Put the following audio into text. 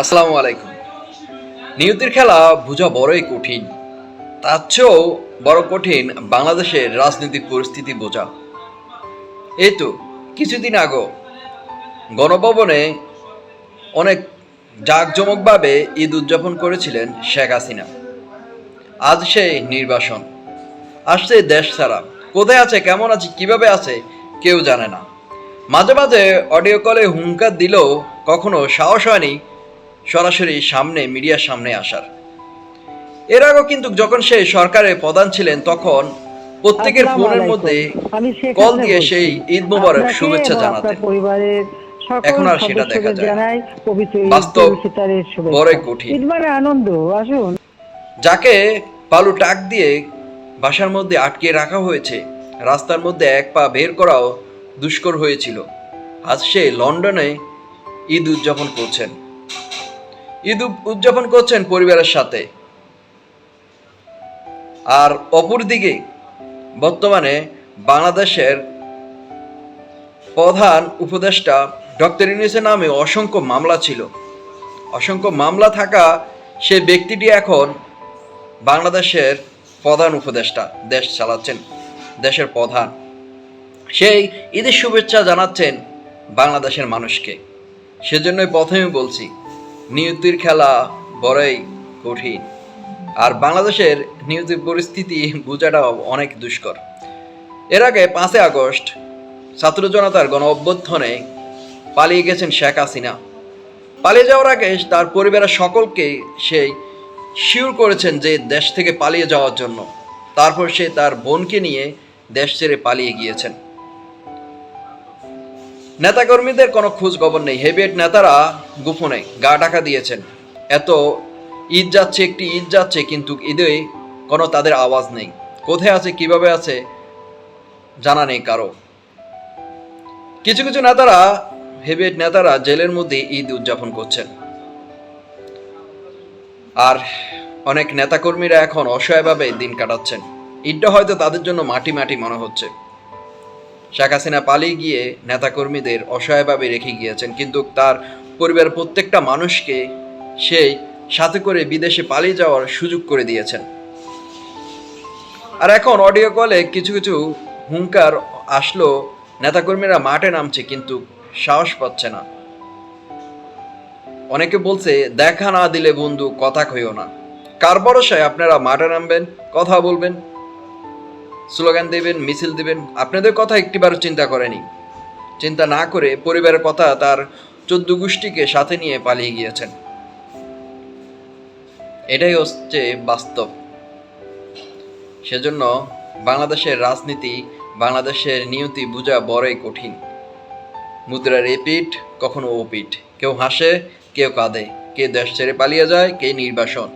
আসসালামু আলাইকুম। নিয়তির খেলা বোঝা বড়ই কঠিন। তার চেয়েও বড় কঠিন বাংলাদেশের রাজনৈতিক পরিস্থিতি বোঝা। এই তো কিছুদিন আগে গণভবনে অনেক জাঁকজমকভাবে ঈদ উদযাপন করেছিলেন শেখ হাসিনা। আজ সেই নির্বাসন। আসছে দেশ ছাড়া। কোথায় আছে, কেমন আছে, কীভাবে আছে, কেউ জানে না। মাঝে মাঝে অডিও কলে হুঙ্কার দিলেও কখনো সাহস হয়নি সরাসরি সামনে মিডিয়ার সামনে আসার। এর আগেও কিন্তু যখন সে সরকারের প্রধান ছিলেন তখন প্রত্যেকের ফোনের মধ্যে কল দিয়ে সেই ঈদ মোবারক শুভেচ্ছা জানাতেন। এখন আর সেটা দেখা যায় বাস্তব। বড়ই কঠিন। মানে আনন্দ আসুন। যাকে বালু টাক দিয়ে বাসার মধ্যে আটকে রাখা হয়েছে রাস্তার মধ্যে এক পা বের করাও দুষ্কর হয়েছিল। আজ সে লন্ডনে ঈদ উদযাপন করছেন। ঈদ উদযাপন করছেন পরিবারের সাথে। আর অপরদিকে বর্তমানে বাংলাদেশের প্রধান উপদেষ্টা ডক্টর ইউনিসের নামে অসংখ্য মামলা ছিল। অসংখ্য মামলা থাকা সে ব্যক্তিটি এখন বাংলাদেশের প্রধান উপদেষ্টা, দেশ চালাচ্ছেন, দেশের প্রধান। সেই ঈদের শুভেচ্ছা জানাচ্ছেন বাংলাদেশের মানুষকে। সেজন্যই প্রথমে বলছি নিয়তির খেলা বড়ই কঠিন। আর বাংলাদেশের নিয়তির পরিস্থিতি বোঝাটা অনেক দুষ্কর। এর আগে পাঁচই আগস্ট ছাত্র জনতার গণ অভ্যুত্থানে পালিয়ে গেছেন শেখ হাসিনা। পালিয়ে যাওয়ার আগে তার পরিবারের সকলকে সেই শিওর করেছেন যে দেশ থেকে পালিয়ে যাওয়ার জন্য। তারপর সে তার বোনকে নিয়ে দেশ ছেড়ে পালিয়ে গিয়েছেন। নেতাকর্মীদের কোনো খোঁজ খবর নেই। হেভিয়েট নেতারা গোপনে গা ঢাকা দিয়েছেন। এত ঈদ যাচ্ছে, একটি ঈদ যাচ্ছে, কিন্তু ঈদে কোনো তাদের আওয়াজ নেই। কোথায় আছে, কীভাবে আছে, জানা নেই কারও। কিছু কিছু নেতারা, হেভিয়েট নেতারা জেলের মধ্যে ঈদ উদযাপন করছেন। আর অনেক নেতাকর্মীরা এখন অসহায়ভাবে দিন কাটাচ্ছেন। ঈদটা হয়তো তাদের জন্য মাটি মাটি মনে হচ্ছে। শেখ হাসিনা পালিয়ে গিয়ে নেতাকর্মীদের অসহায়ভাবে রেখে গিয়েছেন। কিন্তু তার পরিবারের প্রত্যেকটা মানুষকে সেই সাথে করে বিদেশে পালিয়ে যাওয়ার সুযোগ করে দিয়েছেন। আর এখন অডিও কলে কিছু কিছু হুঙ্কার আসলো, নেতাকর্মীরা মাঠে নামছে কিন্তু সাহস পাচ্ছে না। অনেকে বলছে, দেখা না দিলে বন্ধু, কথা কইও না। কার ভরসায় আপনারা মাঠে নামবেন, কথা বলবেন? স্লোগান দেবেন, মিছিল দেবেন। আপনাদের কথা একটিবারও চিন্তা করেনি। চিন্তা না করে পরিবারের কথা তার চোদ্দ গোষ্ঠীকে সাথে নিয়ে পালিয়ে গিয়েছেন। এটাই হচ্ছে বাস্তব। সেজন্য বাংলাদেশের রাজনীতি, বাংলাদেশের নিয়তি বোঝা বড়ই কঠিন। মুদ্রার এ এপিঠ কখনো ওপিঠ কেউ হাসে, কেউ কাঁদে। কে দেশ ছেড়ে পালিয়ে যায়, কে নির্বাসন।